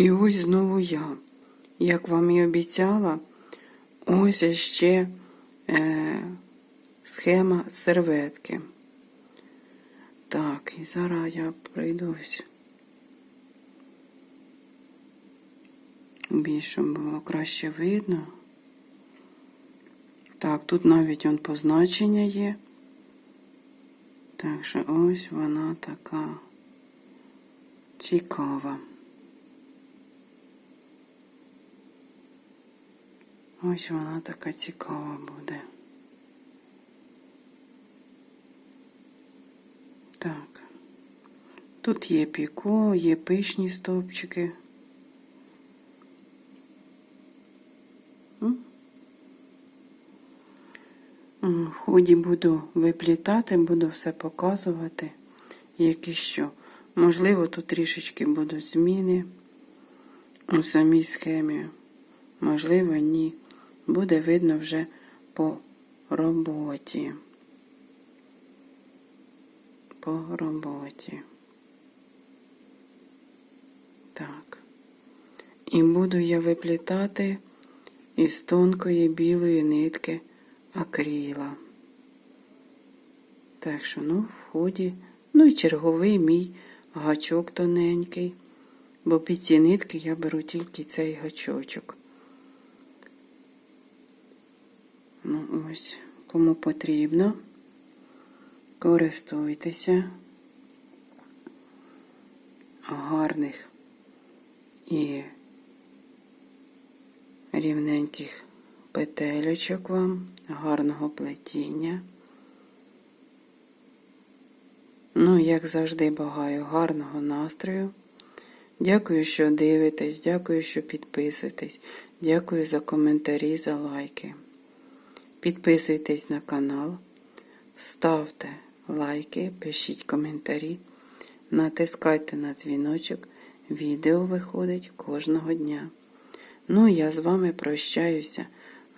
І ось знову я. Як вам і обіцяла, ось ще е, схема серветки. Так, і зараз я пройдусь. Більше було краще видно. Так, тут навіть он позначення є. Так що ось вона така цікава. Ось вона така цікава буде. Так. Тут є піко, є пишні стовпчики. В ході буду виплітати, буду все показувати, як і що. Можливо, тут трішечки будуть зміни у самій схемі. Можливо, ні. Буде видно вже по роботі. По роботі. Так. І буду я виплітати із тонкої білої нитки акріла. Так що, ну, в ході, ну і черговий мій гачок тоненький, бо під ці нитки я беру тільки цей гачочок. Ну, ось, кому потрібно, користуйтеся гарних і рівненьких петелечок вам, гарного плетіння. Ну, як завжди, бажаю гарного настрою. Дякую, що дивитесь, дякую, що підписуєтесь, дякую за коментарі, за лайки. Підписуйтесь на канал, ставте лайки, пишіть коментарі, натискайте на дзвіночок. Відео виходить кожного дня. Ну, я з вами прощаюся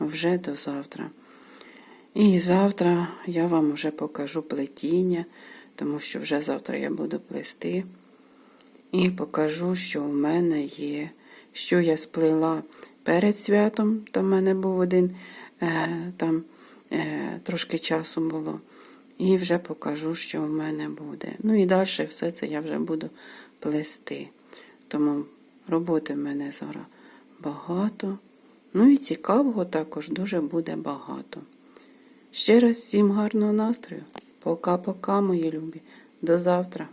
вже до завтра. І завтра я вам вже покажу плетіння, тому що вже завтра я буду плести. І покажу, що в мене є, що я сплела перед святом, то в мене був один е, там е, трошки часу було. І вже покажу, що в мене буде. Ну і далі все це я вже буду плести. Тому роботи в мене зараз багато. Ну і цікавого також дуже буде багато. Ще раз всім гарного настрою. Пока-пока, мої любі. До завтра.